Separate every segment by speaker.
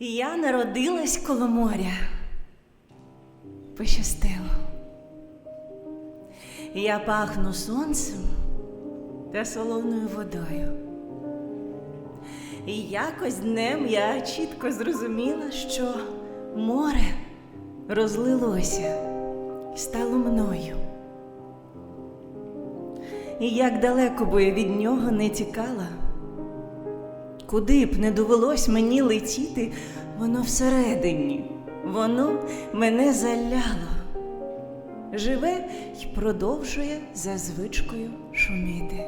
Speaker 1: Я народилась коло моря. Пощастило. Я пахну сонцем та солоною водою. І якось днем я чітко зрозуміла, що море розлилося і стало мною. І як далеко би я від нього не тікала, куди б не довелось мені летіти, воно всередині, воно мене заляло, живе й продовжує за звичкою шуміти.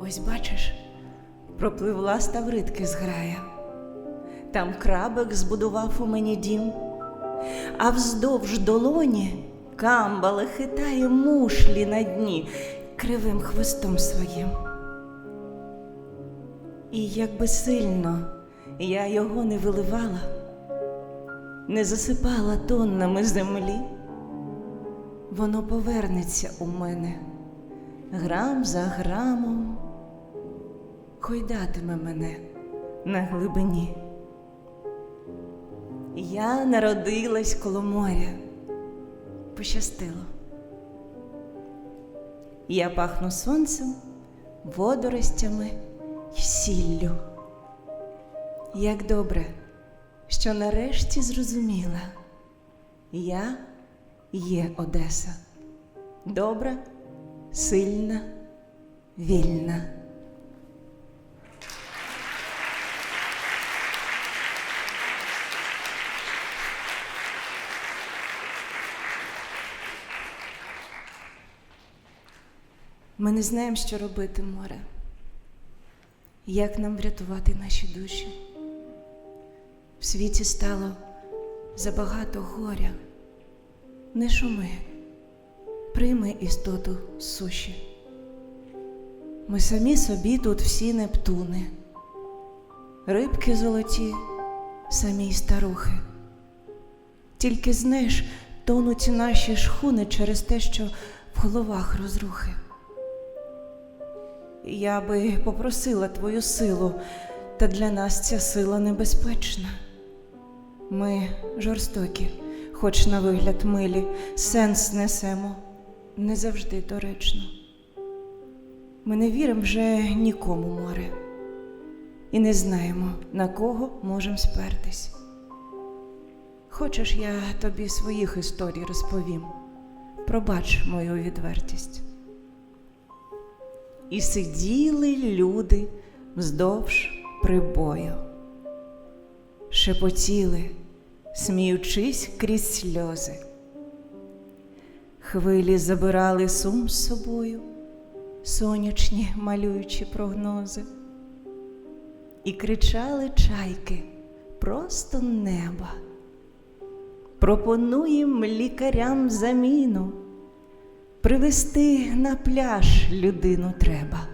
Speaker 1: Ось бачиш, пропливла ставритки зграя. Там крабик збудував у мені дім, а вздовж долоні камбала хитає мушлі на дні кривим хвостом своїм. І якби сильно я його не виливала, не засипала тоннами землі, воно повернеться у мене грам за грамом, хойдатиме мене на глибині. Я народилась коло моря, пощастило. Я пахну сонцем, водоростями й сіллю. Як добре, що нарешті зрозуміла, я є Одеса, добра, сильна, вільна. Ми не знаємо, що робити, море. Як нам врятувати наші душі? В світі стало забагато горя. Не шуми, прийми істоту суші. Ми самі собі тут всі нептуни, рибки золоті, самі й старухи. Тільки знаєш, тонуть наші шхуни через те, що в головах розрухи. Я би попросила твою силу, та для нас ця сила небезпечна. Ми жорстокі, хоч на вигляд милі, сенс несемо не завжди доречно. Ми не віримо вже нікому море і не знаємо, на кого можемо спертись. Хочеш, я тобі своїх історій розповім. Пробач мою відвертість. І сиділи люди вздовж прибою, шепотіли, сміючись крізь сльози. Хвилі забирали сум з собою, сонячні малюючи прогнози, і кричали чайки просто неба. Пропонуєм лікарям заміну. Привести на пляж людину треба,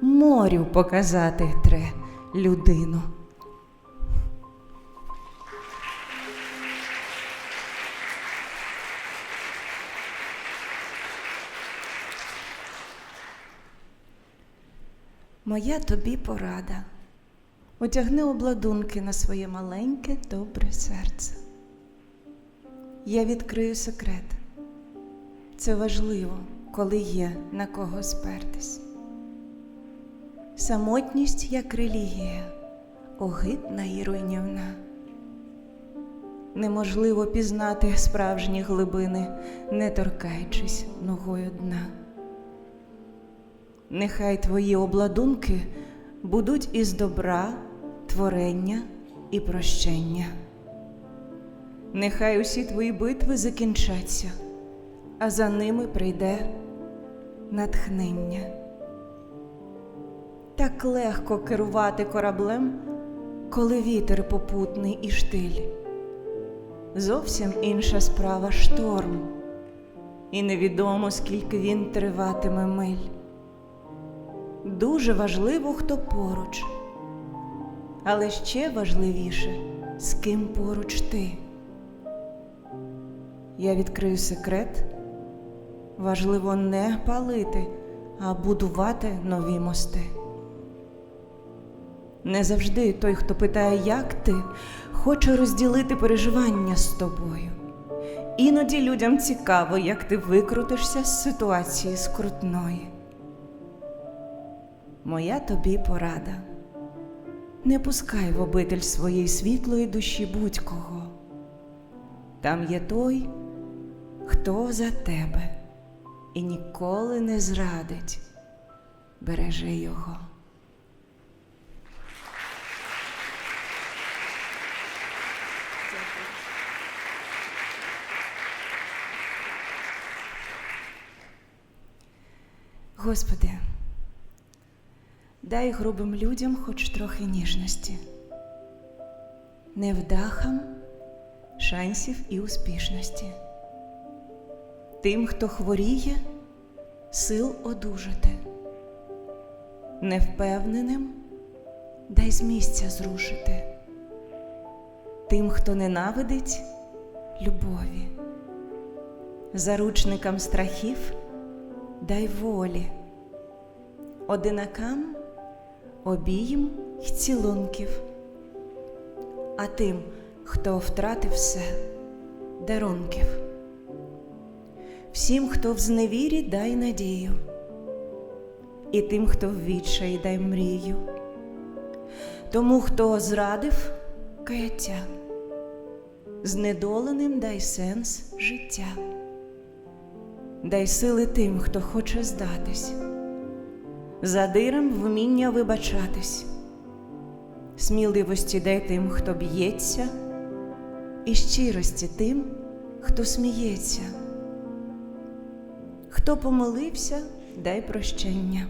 Speaker 1: морю показати тре людину. Моя тобі порада. Одягни обладунки на своє маленьке добре серце. Я відкрию секрет. Це важливо, коли є на кого спертись. Самотність як релігія, огидна і руйнівна. Неможливо пізнати справжні глибини, не торкаючись ногою дна. Нехай твої обладунки будуть із добра, творення і прощення. Нехай усі твої битви закінчаться а за ними прийде натхнення. Так легко керувати кораблем, коли вітер попутний і штиль. Зовсім інша справа шторм, і невідомо, скільки він триватиме миль. Дуже важливо, хто поруч, але ще важливіше, з ким поруч ти. Я відкрию секрет. Важливо не палити, а будувати нові мости. Не завжди той, хто питає, як ти, хоче розділити переживання з тобою. Іноді людям цікаво, як ти викрутишся з ситуації скрутної. Моя тобі порада. Не пускай в обитель своєї світлої душі будь-кого. Там є той, хто за тебе і ніколи не зрадить. Бережи його. Господи, дай грубим людям хоч трохи ніжності, невдахам шансів і успішності. Тим, хто хворіє, сил одужати, невпевненим дай з місця зрушити, тим, хто ненавидить любові, заручникам страхів дай волі, одинакам обійм й цілунків, а тим, хто втратив все, дарунків. Всім, хто в зневірі, дай надію, і тим, хто в відчаї, дай мрію, тому, хто зрадив каяття, знедоленим дай сенс життя, дай сили тим, хто хоче здатись, задирам вміння вибачатись, сміливості дай тим, хто б'ється, і щирості тим, хто сміється. Хто помолився, дай прощення,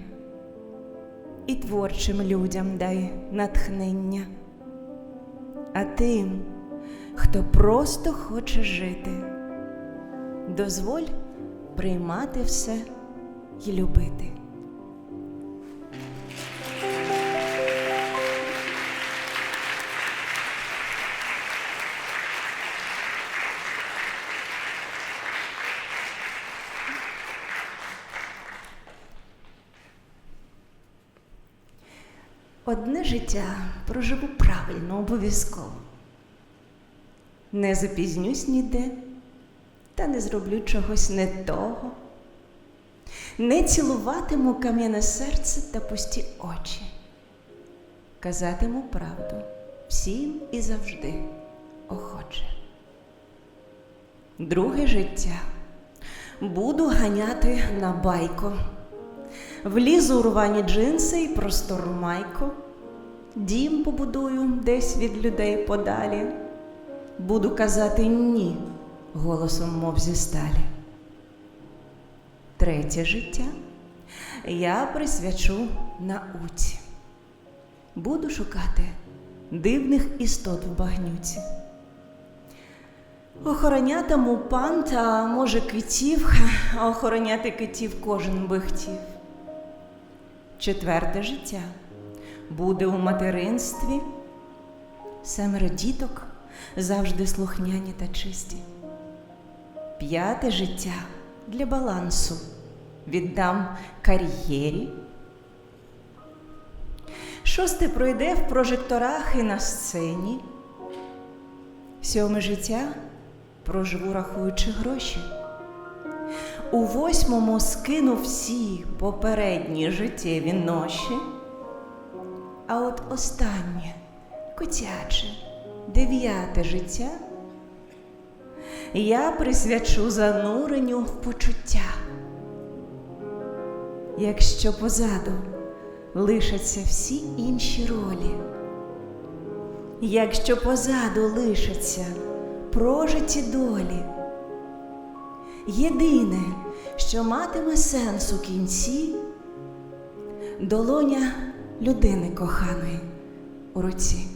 Speaker 1: і творчим людям дай натхнення, а тим, хто просто хоче жити, дозволь приймати все і любити. Одне життя проживу правильно, обов'язково. Не запізнюсь ніде, та не зроблю чогось не того. Не цілуватиму кам'яне серце та пусті очі. Казатиму правду всім і завжди охоче. Друге життя буду ганяти на байко. Влізу у рвані джинси і простору майку, дім побудую десь від людей подалі. Буду казати ні голосом, мов зі сталі. Третє життя я присвячу науці. Буду шукати дивних істот в багнюці. Охоронятиму пан та, може, китів, охороняти китів кожен би хотів. Четверте життя буде у материнстві, семеро діток завжди слухняні та чисті. П'яте життя для балансу віддам кар'єрі. Шосте пройде в прожекторах і на сцені. Сьоме життя проживу, рахуючи гроші. У восьмому скину всі попередні життєві ноші, а от останнє котяче, дев'яте життя я присвячу зануренню в почуття. Якщо позаду лишаться всі інші ролі, якщо позаду лишаться прожиті долі. Єдине, що матиме сенс у кінці, долоня людини коханої у руці.